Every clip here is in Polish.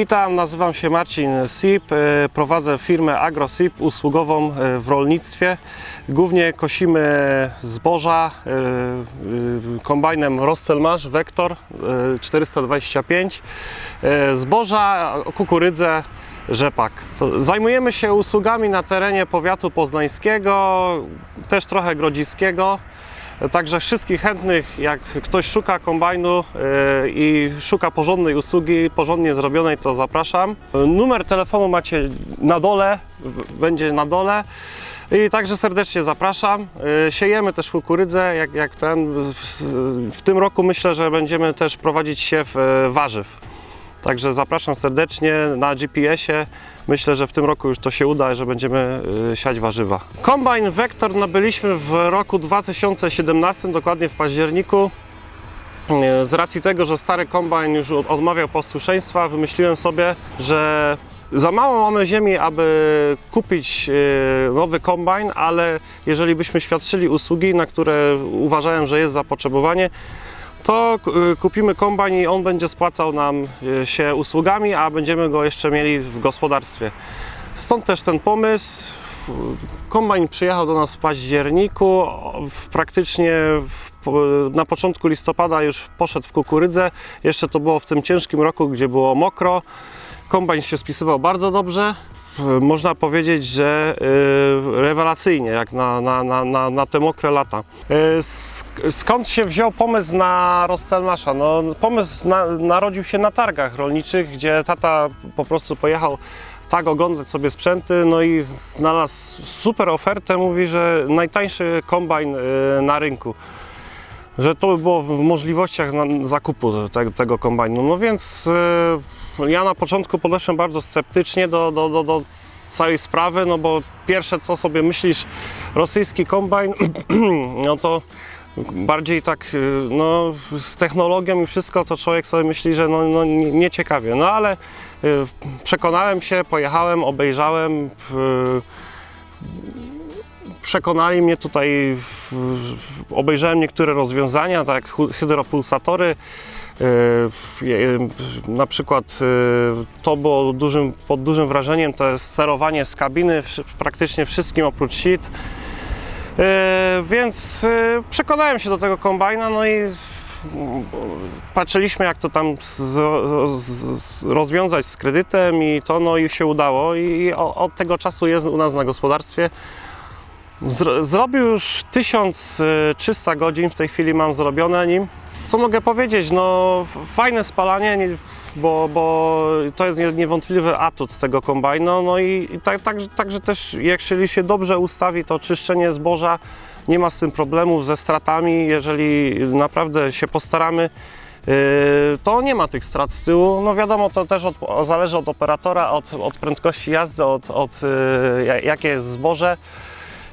Witam, nazywam się Marcin Sip, e, prowadzę firmę AgroSip usługową e, w rolnictwie. Głównie kosimy zboża e, kombajnem Rostelmash Vector e, 425, e, zboża, kukurydzę, rzepak. Zajmujemy się usługami na terenie powiatu poznańskiego, też trochę grodziskiego. Także wszystkich chętnych, jak ktoś szuka kombajnu yy, i szuka porządnej usługi, porządnie zrobionej, to zapraszam. Numer telefonu macie na dole, w- będzie na dole. I także serdecznie zapraszam. Yy, Siejemy też kukurydzę, jak, jak ten. W, w tym roku myślę, że będziemy też prowadzić siew yy, warzyw. Także zapraszam serdecznie na GPS-ie. Myślę, że w tym roku już to się uda, że będziemy y, siać warzywa. Kombajn Vector nabyliśmy w roku 2017, dokładnie w październiku. Y, Z racji tego, że stary kombajn już od- odmawiał posłuszeństwa, wymyśliłem sobie, że za mało mamy ziemi, aby kupić y, nowy kombajn, ale jeżeli byśmy świadczyli usługi, na które uważałem, że jest zapotrzebowanie, to y, kupimy kombajn i on będzie spłacał nam y, się usługami, a będziemy go jeszcze mieli w gospodarstwie. Stąd też ten pomysł. Kombajn przyjechał do nas w październiku, w, praktycznie w, na początku listopada już poszedł w kukurydzę. Jeszcze to było w tym ciężkim roku, gdzie było mokro. Kombajn się spisywał bardzo dobrze. Można powiedzieć, że y, rewelacyjnie, jak na, na, na, na, na te mokre lata. Y, sk- skąd się wziął pomysł na Rostelmasza? No, pomysł na, narodził się na targach rolniczych, gdzie tata po prostu pojechał tak oglądać sobie sprzęty, no i znalazł super ofertę, mówi, że najtańszy kombajn y, na rynku. Że to by było w możliwościach zakupu te, tego kombajnu. No więc ja na początku podeszłem bardzo sceptycznie do, do, do, do całej sprawy, no bo pierwsze co sobie myślisz, rosyjski kombajn, no to bardziej tak y, no, z technologią i wszystko, to człowiek sobie myśli, że no, no nie- nieciekawie. No ale y, przekonałem się, pojechałem, obejrzałem. Przekonali mnie tutaj, obejrzałem niektóre rozwiązania, tak hydropulsatory. y, Na przykład y, to było dużym, pod dużym wrażeniem, to jest sterowanie z kabiny, praktycznie wszystkim oprócz sit. E, Więc e, przekonałem się do tego kombajna, no i patrzyliśmy jak to tam z, z, rozwiązać z kredytem i to no i się udało i od tego czasu jest u nas na gospodarstwie. Zro, zrobił już 1300 godzin, w tej chwili mam zrobione nim. Co mogę powiedzieć? No fajne spalanie, nie- bo, bo to jest nie- niewątpliwy atut tego kombajnu. No i, i tak, także, także też, jeżeli się dobrze ustawi, to czyszczenie zboża nie ma z tym problemów ze stratami. Jeżeli naprawdę się postaramy, yy, to nie ma tych strat z tyłu. No wiadomo, to też od, zależy od operatora, od, od prędkości jazdy, od, od ja- jakie jest zboże.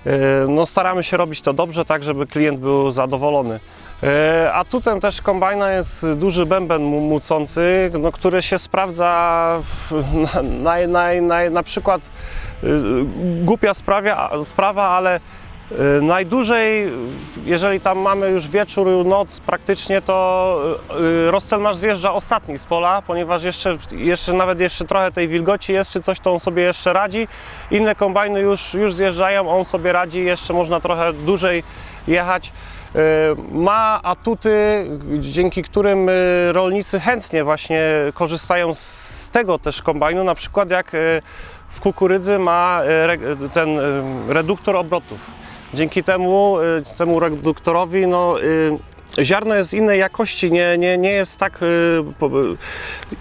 Yy, No staramy się robić to dobrze, tak żeby klient był zadowolony. E, Atutem też kombajna jest duży bęben mu- mucący, no, który się sprawdza w, na, na, na, na, na przykład y, głupia sprawia, sprawa, ale najdłużej, jeżeli tam mamy już wieczór, noc praktycznie, to y, Rostelmasz zjeżdża ostatni z pola, ponieważ jeszcze, jeszcze nawet jeszcze trochę tej wilgoci jest, czy coś to on sobie jeszcze radzi. Inne kombajny już, już zjeżdżają, on sobie radzi, jeszcze można trochę dłużej jechać. Ma atuty, dzięki którym rolnicy chętnie właśnie korzystają z tego też kombajnu, na przykład jak w kukurydzy ma ten reduktor obrotów. Dzięki temu, e, temu reduktorowi no, e, ziarno jest innej jakości, nie, nie, nie jest tak... po-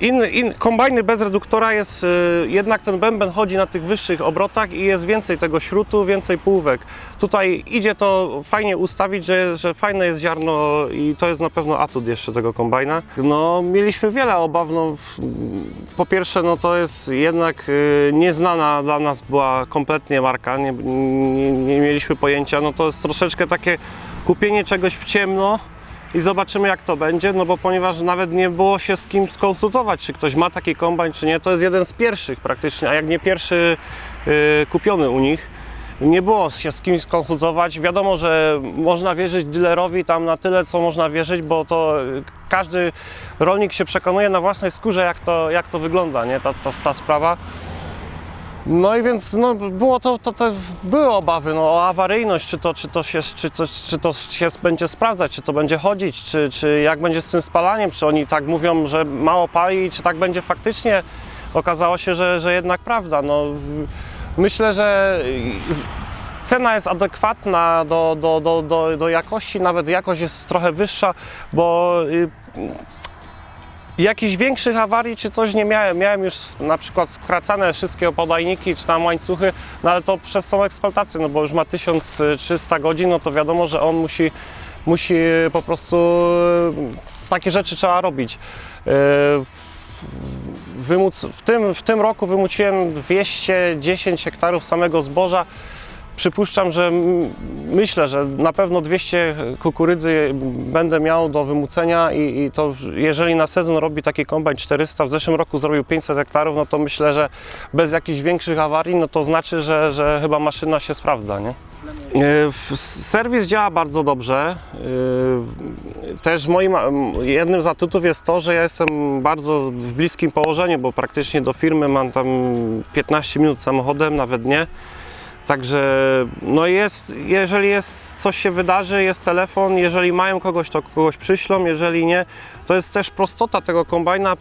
Inny, in, kombajny bez reduktora jest e, jednak ten bęben chodzi na tych wyższych obrotach i jest więcej tego śrutu, więcej półwek. Tutaj idzie to fajnie ustawić, że, że fajne jest ziarno i to jest na pewno atut jeszcze tego kombajna. No, mieliśmy wiele obaw. No, po pierwsze, no, to jest jednak e, nieznana dla nas była kompletnie marka, nie, nie, nie mieliśmy pojęcia. No, to jest troszeczkę takie kupienie czegoś w ciemno i zobaczymy jak to będzie, no bo ponieważ nawet nie było się z kim skonsultować, czy ktoś ma taki kombajn, czy nie, to jest jeden z pierwszych praktycznie, a jak nie pierwszy yy, kupiony u nich. nie było się z kimś skonsultować. Wiadomo, że można wierzyć dealerowi tam na tyle, co można wierzyć, bo to y, każdy rolnik się przekonuje na własnej skórze, jak to, jak to wygląda, nie? Ta, ta, ta sprawa. No i więc no, było to, to, to były obawy no, o awaryjność, czy to, czy, to się, czy, to, czy to się będzie sprawdzać, czy to będzie chodzić, czy, czy jak będzie z tym spalaniem, czy oni tak mówią, że mało pali, czy tak będzie faktycznie. Okazało się, że, że jednak prawda. No, myślę, że cena jest adekwatna do, do, do, do, do jakości, nawet jakość jest trochę wyższa, bo y, Jakichś większych awarii czy coś nie miałem. Miałem już na przykład skracane wszystkie podajniki czy tam łańcuchy, no ale to przez tą eksploatację, no bo już ma 1300 godzin, no to wiadomo, że on musi, musi po prostu e, takie rzeczy trzeba robić. E, Wymóc, w, tym, w tym roku wymuciłem 210 hektarów samego zboża. Przypuszczam, że myślę, że na pewno 200 kukurydzy będę miał do wymucenia i, i to jeżeli na sezon robi taki kombajn 400, w zeszłym roku zrobił 500 hektarów, no to myślę, że bez jakichś większych awarii, no to znaczy, że, że chyba maszyna się sprawdza, nie? E, Serwis działa bardzo dobrze. E, Też moim jednym z atutów jest to, że ja jestem bardzo w bliskim położeniu, bo praktycznie do firmy mam tam 15 minut samochodem, nawet nie. Także no jest, jeżeli jest coś się wydarzy, jest telefon, jeżeli mają kogoś, to kogoś przyślą, jeżeli nie, to jest też prostota tego kombajna y,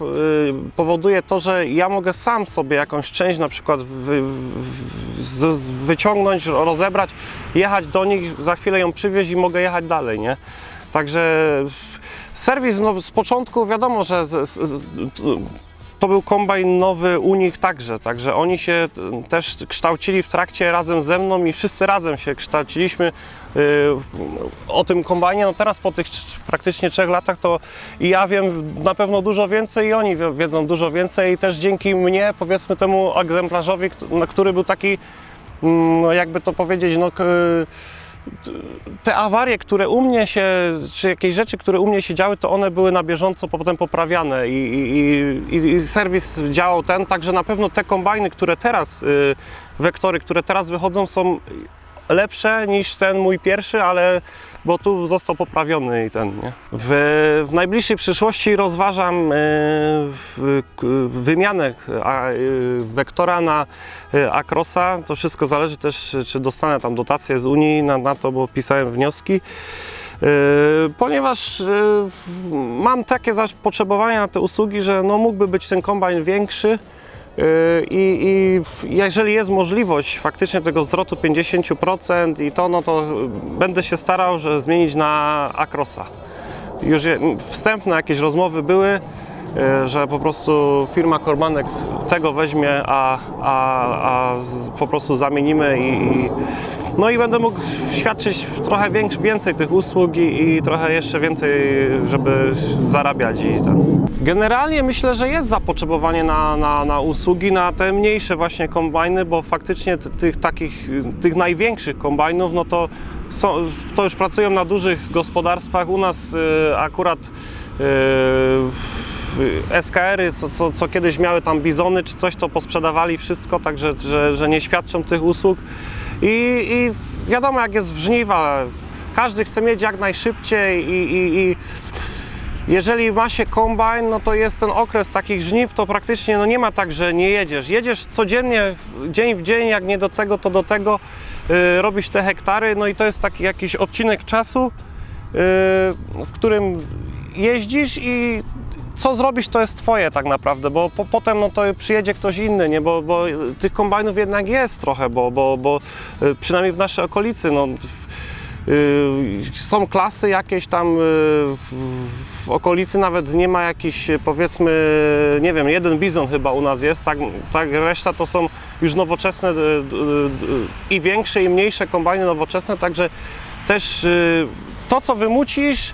powoduje to, że ja mogę sam sobie jakąś część na przykład wy, w- z, z- wyciągnąć, rozebrać, jechać do nich, za chwilę ją przywieźć i mogę jechać dalej, nie? Także serwis no, z początku wiadomo, że z, z, z, to był kombajn nowy u nich także, także oni się t- też kształcili w trakcie razem ze mną i wszyscy razem się kształciliśmy y, o tym kombajnie. No teraz po tych praktycznie trzech latach to i ja wiem na pewno dużo więcej i oni wie- wiedzą dużo więcej i też dzięki mnie, powiedzmy temu egzemplarzowi, kt- który był taki, mm, no, jakby to powiedzieć, no, te awarie, które u mnie się, czy jakieś rzeczy, które u mnie się działy, to one były na bieżąco potem poprawiane i, i, i, i serwis działał ten, także na pewno te kombajny, które teraz, y, wektory, które teraz wychodzą są lepsze niż ten mój pierwszy, ale bo tu został poprawiony i ten, nie? W, w najbliższej przyszłości rozważam y, w, wymianę a, y, wektora na y, Acrosa. To wszystko zależy też, czy dostanę tam dotację z Unii na, na to, bo pisałem wnioski. Yy, ponieważ w- mam takie zapotrzebowania na te usługi, że no mógłby być ten kombajn większy i, i w- jeżeli jest możliwość faktycznie tego zwrotu 50% i to, no to będę się starał, że zmienić na Acrosa. Już wstępne jakieś rozmowy były, yy, że po prostu firma Korbanek tego weźmie, a, a, a po prostu zamienimy i, i no i będę mógł świadczyć trochę więcej tych usług i, i trochę jeszcze więcej, żeby zarabiać i. Generalnie myślę, że jest zapotrzebowanie na, na, na usługi, na te mniejsze właśnie kombajny, bo faktycznie tych takich, tych największych kombajnów, no to są, to już pracują na dużych gospodarstwach. U nas y, akurat y, SKR-y, co, co, co kiedyś miały tam bizony czy coś, to posprzedawali wszystko, także że, że nie świadczą tych usług. I, I wiadomo, jak jest w żniwa, każdy chce mieć jak najszybciej i, i, i jeżeli ma się kombajn, no to jest ten okres takich żniw, to praktycznie no nie ma tak, że nie jedziesz. Jedziesz codziennie, dzień w dzień, jak nie do tego, to do tego, y, robisz te hektary, no i to jest taki jakiś odcinek czasu, y, w którym jeździsz i co zrobisz, to jest twoje tak naprawdę, bo po, potem no to przyjedzie ktoś inny, nie? Bo, bo tych kombajnów jednak jest trochę, bo, bo, bo y, przynajmniej w naszej okolicy, no, są klasy jakieś tam y, w, okolicy nawet nie ma jakichś y, powiedzmy, nie wiem, jeden bizon chyba u nas jest, tak, tak reszta to są już nowoczesne y, y, y, i większe i mniejsze kombajny nowoczesne, także też y, to co wymucisz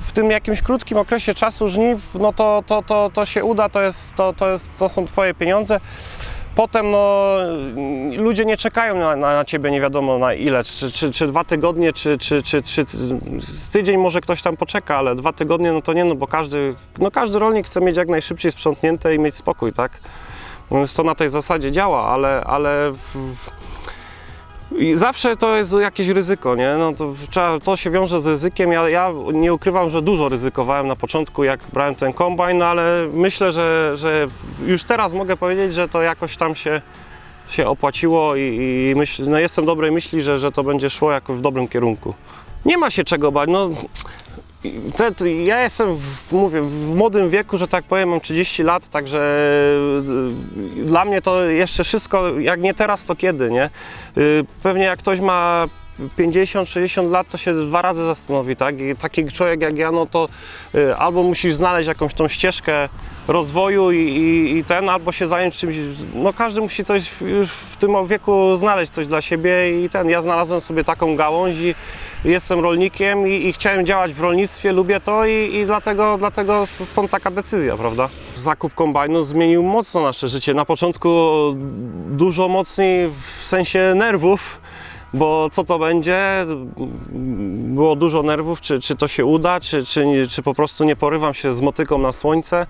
w tym jakimś krótkim okresie czasu żniw, no to, to, to, to się uda, to, jest, to, to, jest, to są Twoje pieniądze. Potem no, ludzie nie czekają na, na, Ciebie nie wiadomo na ile, czy, czy, czy dwa tygodnie, czy, czy, czy, czy tydzień może ktoś tam poczeka, ale dwa tygodnie no to nie, no bo każdy, no każdy rolnik chce mieć jak najszybciej sprzątnięte i mieć spokój, tak? No Więc to na tej zasadzie działa, ale, ale w, I zawsze to jest jakieś ryzyko, nie? No to, to się wiąże z ryzykiem. Ja, ja nie ukrywam, że dużo ryzykowałem na początku, jak brałem ten kombajn, no ale myślę, że, że już teraz mogę powiedzieć, że to jakoś tam się, się opłaciło i, i myśl, no jestem dobrej myśli, że, że to będzie szło jakoś w dobrym kierunku. Nie ma się czego bać. No, te, te, ja jestem, w, mówię, w młodym wieku, że tak powiem, mam 30 lat, także y, dla mnie to jeszcze wszystko, jak nie teraz, to kiedy, nie? Y, Pewnie jak ktoś ma 50-60 lat, to się dwa razy zastanowi, tak? I taki człowiek jak ja, no to y, albo musisz znaleźć jakąś tą ścieżkę rozwoju i, i, i ten, albo się zająć czymś, no każdy musi coś już w tym wieku znaleźć coś dla siebie i ten, ja znalazłem sobie taką gałąź i jestem rolnikiem i, i chciałem działać w rolnictwie, lubię to i, i dlatego, dlatego s- stąd taka decyzja, prawda? Zakup kombajnu zmienił mocno nasze życie. Na początku dużo mocniej w sensie nerwów, bo co to będzie? Było dużo nerwów, czy, czy to się uda, czy, czy, czy po prostu nie porywam się z motyką na słońce.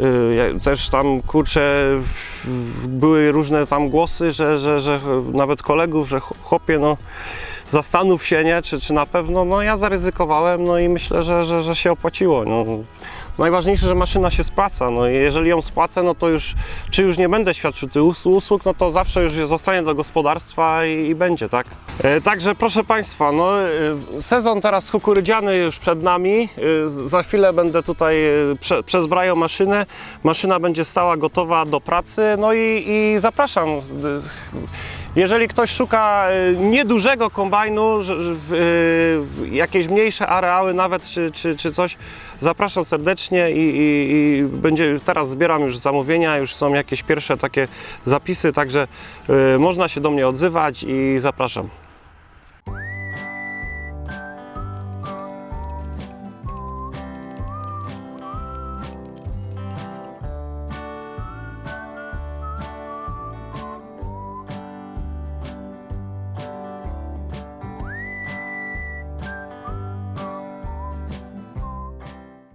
Y, ja- Też tam kurczę, były różne tam głosy, że, że, że nawet kolegów, że ch- chłopie, no zastanów się, nie, czy, czy na pewno. No ja zaryzykowałem, no i myślę, że, że, że się opłaciło. No. Najważniejsze, że maszyna się spłaca. No jeżeli ją spłacę, no to już, czy już nie będę świadczył tych us- usług, no to zawsze już zostanie do gospodarstwa i, i będzie, tak? E, także proszę Państwa, no e, sezon teraz kukurydziany już przed nami. E, za chwilę będę tutaj e, prze, przezbrajał maszynę. Maszyna będzie stała gotowa do pracy, no i, i zapraszam. Jeżeli ktoś szuka e, niedużego kombajnu, jakieś mniejsze areały nawet, czy, czy, czy coś, zapraszam serdecznie i, i, i będzie, teraz zbieram już zamówienia, już są jakieś pierwsze takie zapisy, także e, można się do mnie odzywać i zapraszam.